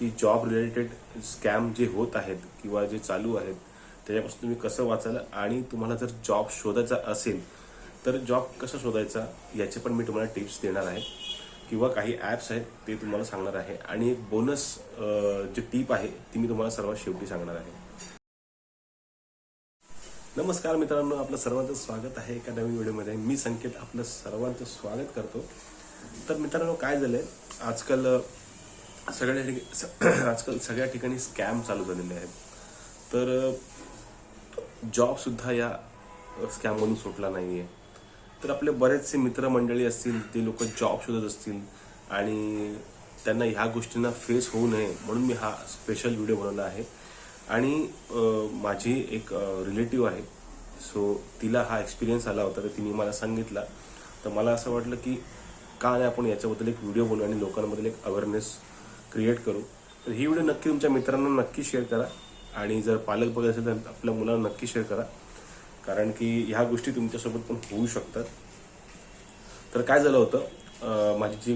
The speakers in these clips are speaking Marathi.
की जॉब रिलेटेड स्कॅम जे होत आहेत किंवा जे चालू आहेत त्याच्यापासून तुम्ही कसं वाचाल आणि तुम्हाला जर जॉब शोधायचा असेल तर जॉब कसा शोधायचा याचे पण मी तुम्हाला टिप्स देणार आहे. किंवा काही ॲप्स आहेत ते तुम्हाला सांगणार आहे. आणि एक बोनस जे टीप आहे ती मी तुम्हाला सर्वात शेवटी सांगणार आहे. नमस्कार मित्रांनो आपलं सर्वांचं स्वागत आहे एका नवीन व्हिडिओमध्ये. मी संकेत आपलं सर्वांचं स्वागत करतो. तर मित्रांनो काय झालंय? आजकाल सगळ्या ठिकाणी स- आजकाल सगळ्या ठिकाणी स्कॅम चालू झालेले आहेत. तर जॉबसुद्धा या स्कॅममधून सुटला नाही आहे तर आपले बरेचसे मित्रमंडळी असतील ते लोक जॉब शोधत असतील आणि त्यांना ह्या गोष्टींना फेस होऊ नये म्हणून मी हा स्पेशल व्हिडिओ बनवला आहे. आणि माझी एक रिलेटिव्ह आहे. सो तिला हा एक्सपिरियन्स आला होता तर तिने मला सांगितला. तर मला असं वाटलं की का नाही आपण याच्याबद्दल एक व्हिडिओ बनवू आणि लोकांबद्दल एक अवेअरनेस क्रिएट करू. तर ही व्हिडिओ नक्की तुमच्या मित्रांना नक्की शेअर करा. आणि जर पालक बघत असेल तर आपल्या मुलांना नक्की शेअर करा. कारण की ह्या गोष्टी तुमच्यासोबत पण होऊ शकतात. तर काय झालं होतं माझी जी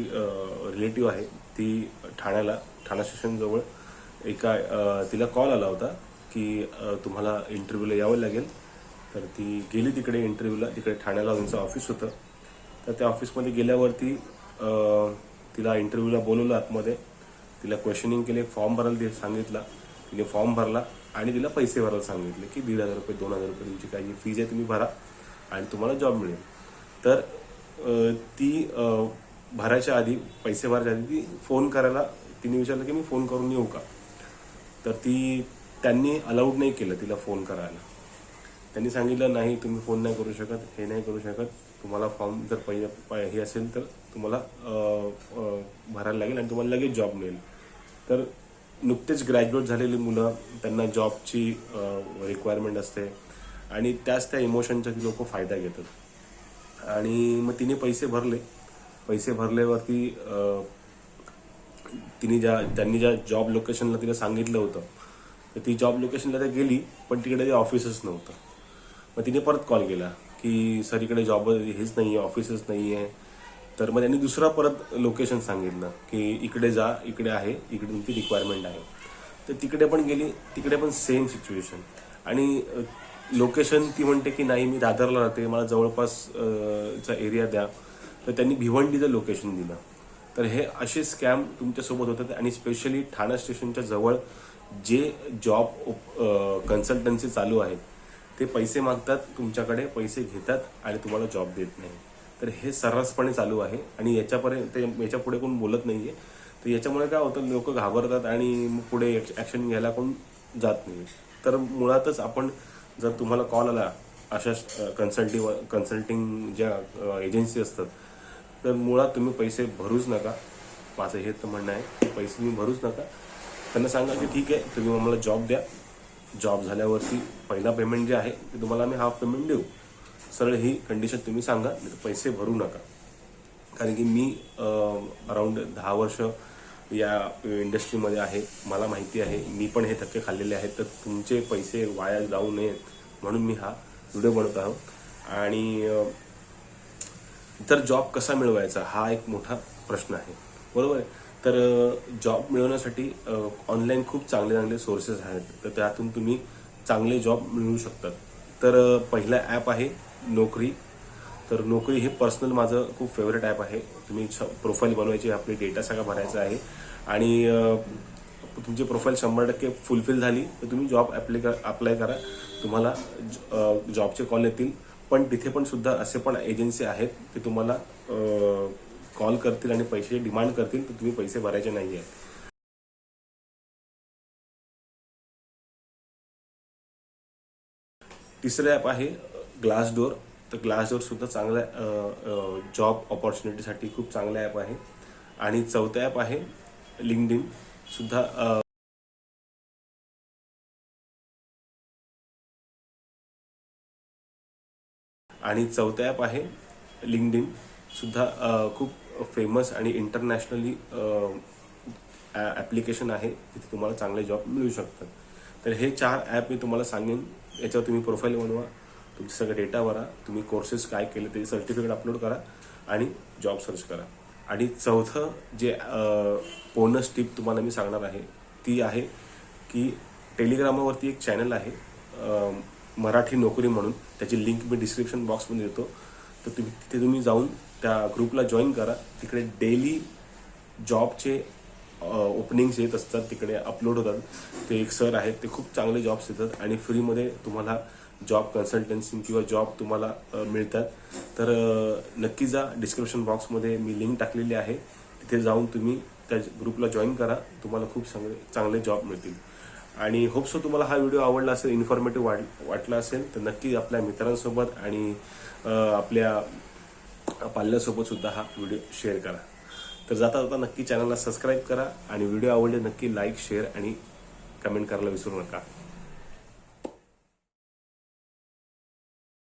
रिलेटिव्ह आहे ती ठाण्याला ठाणा स्टेशनजवळ एका तिला कॉल आला होता की तुम्हाला इंटरव्ह्यूला यावं लागेल. तर ती गेली तिकडे इंटरव्ह्यूला तिकडे ठाण्याला त्यांचं ऑफिस होतं. तर त्या ऑफिसमध्ये गेल्यावरती तिला इंटरव्ह्यूला बोलवलं आतमध्ये. तिला क्वेश्चनिंग केले फॉर्म भरायला दे सांगितला. तिने फॉर्म भरला आणि तिला पैसे भरायला सांगितले की दीड हजार रुपये दोन हजार रुपये तुमची काही फीज आहे तुम्ही भरा आणि तुम्हाला जॉब मिळेल. तर ती भरायच्या आधी पैसे भरायच्या आधी ती फोन करायला तिने विचारलं की मी फोन करून येऊ का? तर ती त्यांनी अलाउड नाही केलं तिला फोन करायला. त्यांनी सांगितलं नाही तुम्ही फोन नाही करू शकत हे नाही करू शकत. तुम्हाला फॉर्म जर पहिले हे असेल तर तुम्हाला भरायला लागेल आणि तुम्हाला लगेच जॉब मिळेल. तर नुकतेच ग्रॅज्युएट झालेली मुलं त्यांना जॉबची रिक्वायरमेंट असते आणि त्याच त्या इमोशनचा ती लोक फायदा घेतात. आणि मग तिने पैसे भरले. पैसे भरल्यावरती तिने ज्या त्यांनी ज्या जॉब लोकेशनला तिला सांगितलं होतं तर ती जॉब लोकेशनला त्या गेली पण तिकडे ते ऑफिसच नव्हतं. मग तिने परत कॉल केला. की सर इकडे जॉब हेच नाही आहे ऑफिसच नाही आहे तर मग त्यांनी दुसरा परत लोकेशन सांगितलं की इकडे जा इकडे आहे इकडे तुमची रिक्वायरमेंट आहे. तर तिकडे पण गेली तिकडे पण सेम सिच्युएशन आणि लोकेशन ती म्हणते की नाही मी दादरला राहते मला जवळपास चा एरिया द्या. तर त्यांनी भिवंडीचं लोकेशन दिलं. तर हे असे स्कॅम तुमच्यासोबत होतात आणि स्पेशली ठाणा स्टेशनच्या जवळ जे जॉब कन्सल्टन्सी चालू आहेत ते पैसे मागतात तुमच्याकडे पैसे घेतात आणि तुम्हाला जॉब देत नाही. तर हे सर्रासपणे चालू आहे आणि याच्यापर्यंत ते याच्यापुढे कोण बोलत नाही आहे तर याच्यामुळे काय होतं लोक घाबरतात आणि मग पुढे ॲक्शन घ्यायला कोण जात नाही. तर मुळातच आपण जर तुम्हाला कॉल आला अशा कन्सल्टिंग कन्सल्टिंग ज्या एजन्सी असतात तर मुळात तुम्ही पैसे भरूच नका. माझं हे तर म्हणणं आहे पैसे तुम्ही भरूच नका. त्यांना सांगा की ठीक आहे तुम्ही आम्हाला जॉब द्या. जॉब झाल्यावरती पहिला पेमेंट जे आहे ते तुम्हाला आम्ही हाफ पेमेंट देऊ. सरळ ही कंडिशन तुम्ही सांगा तर पैसे भरू नका. कारण की मी अराऊंड दहा वर्ष या इंडस्ट्रीमध्ये आहे मला माहिती आहे मी पण हे धक्के खाल्लेले आहेत तर तुमचे पैसे वाया जाऊ नयेत म्हणून मी हा व्हिडिओ बनवत आहोत. आणि तर जॉब कसा मिळवायचा हा एक मोठा प्रश्न आहे. बरोबर आहे? तर जॉब मिळवण्यासाठी ऑनलाईन खूप चांगले चांगले सोर्सेस आहेत. तर त्यातून तुम्ही चांगले जॉब मिळवू शकतात. तर पहिला ॲप आहे नोकरी. तर नोकरी हे पर्सनल माझं खूप फेवरेट ॲप आहे. तुम्ही प्रोफाईल बनवायची आपली डेटा सगळा भरायचा आहे. आणि तुमची प्रोफाईल शंभर टक्के फुलफिल झाली तर तुम्ही जॉब ॲप्लाय कर अप्लाय करा. तुम्हाला जॉबचे कॉल येतील. पण तिथे पण सुद्धा असे पण एजन्सी आहेत ते तुम्हाला कॉल करतील आणि पैसे डिमांड करतील तर तुम्ही पैसे भरायचे नाही आहे तिसरं ॲप आहे ग्लास डोअर तर ग्लास डोअर सुद्धा चांगल्या जॉब ऑपॉर्च्युनिटीसाठी खूप चांगला ॲप आहे. आणि चौथं ॲप आहे लिंकड इन सुद्धा आणि चौथं ॲप आहे लिंकड इन सुद्धा खूप फेमस आणि इंटरनॅशनली ॲप्लिकेशन आहे तिथे तुम्हाला चांगले जॉब मिळू शकतात. तर हे चार ॲप मी तुम्हाला सांगेन याच्यावर तुम्ही प्रोफाईल बनवा तुमचे सगळे डेटा भरा तुम्ही कोर्सेस काय केले ते सर्टिफिकेट अपलोड करा आणि जॉब सर्च करा. आणि चौथं जे बोनस टिप तुम्हाला मी सांगणार आहे ती आहे की टेलिग्रामावरती एक चॅनल आहे मराठी नोकरी म्हणून त्याची लिंक मी डिस्क्रिप्शन बॉक्समध्ये देतो. तर तुम्ही तिथे तुम्ही जाऊन त्या ग्रुपला जॉईन करा. तिकडे डेली जॉबचे ओपनिंग्स येत असतात. तिकडे अपलोड होतात. ते एक सर आहेत ते खूप चांगले जॉब्स देतात आणि फ्रीमध्ये तुम्हाला जॉब कन्सल्टन्सी किंवा जॉब तुम्हाला मिळतात. तर नक्की जा. डिस्क्रिप्शन बॉक्समध्ये मी लिंक टाकलेली आहे. तिथे जाऊन तुम्ही त्या ग्रुपला जॉईन करा. तुम्हाला खूप चांगले चांगले जॉब मिळतील. आणि होपसो तुम्हाला हा व्हिडिओ आवडला असेल इन्फॉर्मेटिव्ह वाट वाटला असेल तर नक्की आपल्या मित्रांसोबत आणि आपल्या पाल्यासोबत सुद्धा हा व्हिडिओ शेअर करा. तर जाता जाता नक्की चॅनलला सबस्क्राईब करा आणि व्हिडिओ आवडले नक्की लाईक शेअर आणि कमेंट करायला विसरू नका.